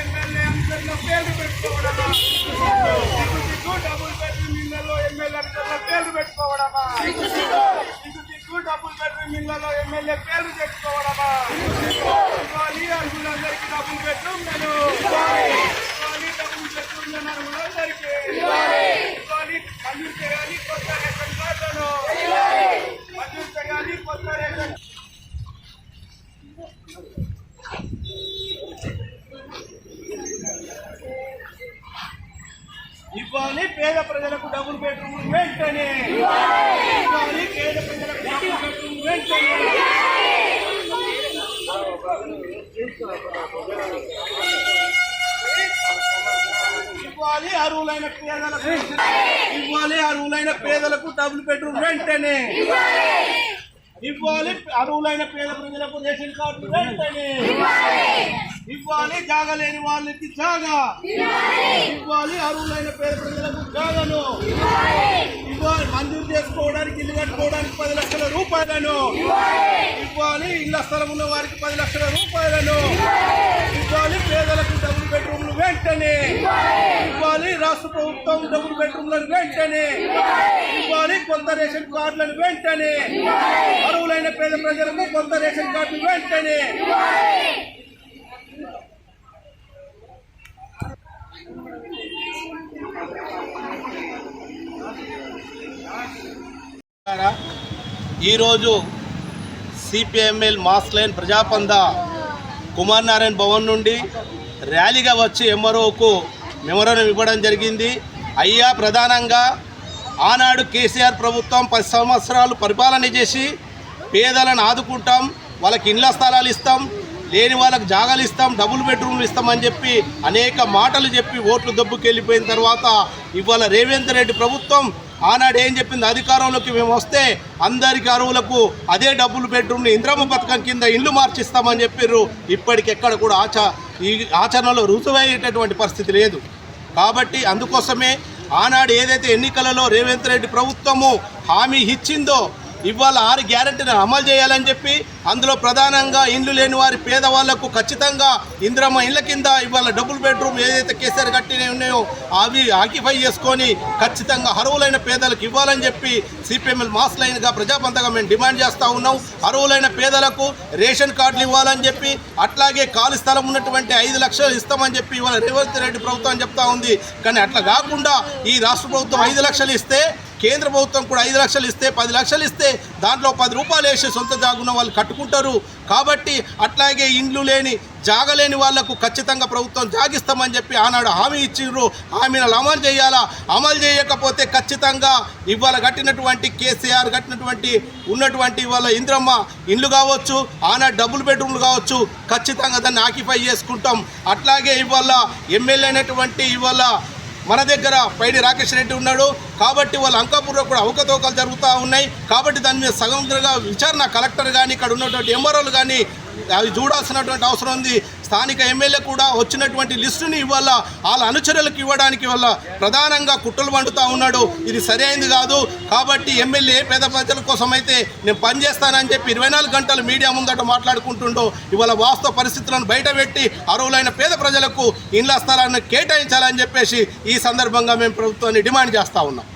MLA అంశాల్లో పేర్లు పెట్టుకోవడమా డబుల్ బెడ్రూమ్ ఇళ్ళలో ఎమ్మెల్యే పేర్లు పెట్టుకోవడమా డబుల్ ఇళ్ళలో ఎమ్మెల్యే పేర్లు చెప్పుకోవడమా ఇవ్వాలి అర్హులందరికీ డబుల్ బెడ్రూమ్లను ఇవ్వాలి డబుల్ బెడ్రూమ్లను అర్హులందరికీ ఇవ్వాలి. పేద ప్రజలకు డబుల్ బెడ్రూమ్ వెంటనే. ఇవ్వాలి. పేద ప్రజలకు డబుల్ బెడ్రూమ్ వెంటనే. ఇవ్వాలి. అరువులైన పేదలకు. ఇవ్వాలి. అరువులైన పేదలకు డబుల్ బెడ్రూమ్ వెంటనే. ఇవ్వాలి. అరువులైన పేద ప్రజలకు రేషన్ కార్డు వెంటనే. ఇవ్వాలి జాగా లేని వాళ్ళకి జాగా. ఇవ్వాలి. అర్హులైన పేద ప్రజలకు జాగను. ఇవ్వాలి. మంజూరు చేసుకోవడానికి ఇల్లు కట్టుకోవడానికి పది లక్షల రూపాయలను. ఇవ్వాలి. ఇళ్ళ స్థలం ఉన్న వారికి పది లక్షల రూపాయలను. ఇవ్వాలి. పేదలకు డబుల్ బెడ్రూమ్లు వెంటనే. ఇవ్వాలి. రాష్ట్ర ప్రభుత్వం డబుల్ బెడ్రూమ్లను వెంటనే. ఇవ్వాలి. కొత్త రేషన్ కార్డులను వెంటనే. అర్హులైన పేద ప్రజలకు కొత్త రేషన్ కార్డులు వెంటనే. ఈరోజు CPML mass line ప్రజాపంద Kumar Narayana Bhavan నుండి ర్యాలీగా వచ్చి ఎంఆర్ఓకు మెమోరం ఇవ్వడం జరిగింది. అయ్యా ప్రధానంగా ఆనాడు కేసీఆర్ ప్రభుత్వం పది సంవత్సరాలు పరిపాలన చేసి పేదలను ఆదుకుంటాం వాళ్ళకి ఇండ్ల స్థలాలు ఇస్తాం లేని వాళ్ళకి జాగాలు ఇస్తాం డబుల్ బెడ్రూమ్లు ఇస్తామని చెప్పి అనేక మాటలు చెప్పి ఓట్లు దెబ్బకెళ్ళిపోయిన తర్వాత ఇవాళ రేవంత్ రెడ్డి ప్రభుత్వం ఆనాడు ఏం చెప్పింది? అధికారంలోకి మేము వస్తే అందరికి అరువులకు అదే డబ్బులు బెడ్రూమ్ని ఇంద్రమ్మ పథకం కింద ఇల్లు మార్చిస్తామని చెప్పారు ఇప్పటికెక్కడ కూడా ఆచ ఈ ఆచరణలో రుజువయ్యేటటువంటి పరిస్థితి లేదు. కాబట్టి అందుకోసమే ఆనాడు ఏదైతే ఎన్నికలలో రేవంత్ రెడ్డి ప్రభుత్వము హామీ ఇచ్చిందో ఇవాళ ఆరు గ్యారెంటీని అమలు చేయాలని చెప్పి అందులో ప్రధానంగా ఇండ్లు లేని వారి పేదవాళ్ళకు ఖచ్చితంగా ఇంద్రమ్మ ఇళ్ళ కింద ఇవాళ డబుల్ బెడ్రూమ్ ఏదైతే కేసీఆర్ కట్టినవి ఉన్నాయో అవి ఆక్యుపై చేసుకొని ఖచ్చితంగా అర్హులైన పేదలకు ఇవ్వాలని చెప్పి సిపిఎంఎల్ మాస్ లైన్గా ప్రజాపంతగా మేము డిమాండ్ చేస్తూ ఉన్నాం. అర్హులైన పేదలకు రేషన్ కార్డులు ఇవ్వాలని చెప్పి అట్లాగే ఖాళీ స్థలం ఉన్నటువంటి ఐదు లక్షలు ఇస్తామని చెప్పి ఇవాళ రేవంత్ రెడ్డి ప్రభుత్వం చెప్తా ఉంది. కానీ అట్లా కాకుండా ఈ రాష్ట్ర ప్రభుత్వం ఐదు లక్షలు ఇస్తే కేంద్ర ప్రభుత్వం కూడా ఐదు లక్షలు ఇస్తే పది లక్షలు ఇస్తే దాంట్లో పది రూపాయలు వేసి సొంత జాగున్న వాళ్ళు కట్టుకుంటారు. కాబట్టి అట్లాగే ఇండ్లు లేని జాగలేని వాళ్ళకు ఖచ్చితంగా ప్రభుత్వం జాగిస్తామని చెప్పి ఆనాడు హామీ ఇచ్చిండ్రు. హామీని అమలు చేయాలా? అమలు చేయకపోతే ఖచ్చితంగా ఇవాళ కట్టినటువంటి కేసీఆర్ కట్టినటువంటి ఉన్నటువంటి ఇవాళ ఇంద్రమ్మ ఇండ్లు కావచ్చు ఆనాడు డబుల్ బెడ్రూమ్లు కావచ్చు ఖచ్చితంగా దాన్ని ఆక్యుపై చేసుకుంటాం. అట్లాగే ఇవాళ ఎమ్మెల్యే అయినటువంటి ఇవాళ మన దగ్గర పైడి రాకేష్ రెడ్డి ఉన్నాడు. కాబట్టి వాళ్ళ అంకాపూర్లో కూడా అవకతవకలు జరుగుతూ ఉన్నాయి. కాబట్టి దాని మీద సగంగా విచారణ కలెక్టర్ కానీ ఇక్కడ ఉన్నటువంటి ఎంఆర్ఓలు కానీ అవి చూడాల్సినటువంటి అవసరం ఉంది. స్థానిక ఎమ్మెల్యే కూడా వచ్చినటువంటి లిస్టుని ఇవాళ వాళ్ళ అనుచరులకు ఇవ్వడానికి వల్ల ప్రధానంగా కుట్రలు వండుతూ ఉన్నాడు. ఇది సరైనది కాదు. కాబట్టి ఎమ్మెల్యే పేద ప్రజల కోసం అయితే నేను పనిచేస్తానని చెప్పి ఇరవై నాలుగు గంటలు మీడియా ముందట మాట్లాడుకుంటుండో ఇవాళ వాస్తవ పరిస్థితులను బయటపెట్టి అర్హులైన పేద ప్రజలకు ఇండ్ల స్థలాన్ని కేటాయించాలని చెప్పేసి ఈ సందర్భంగా మేము ప్రభుత్వాన్ని డిమాండ్ చేస్తూ ఉన్నాం.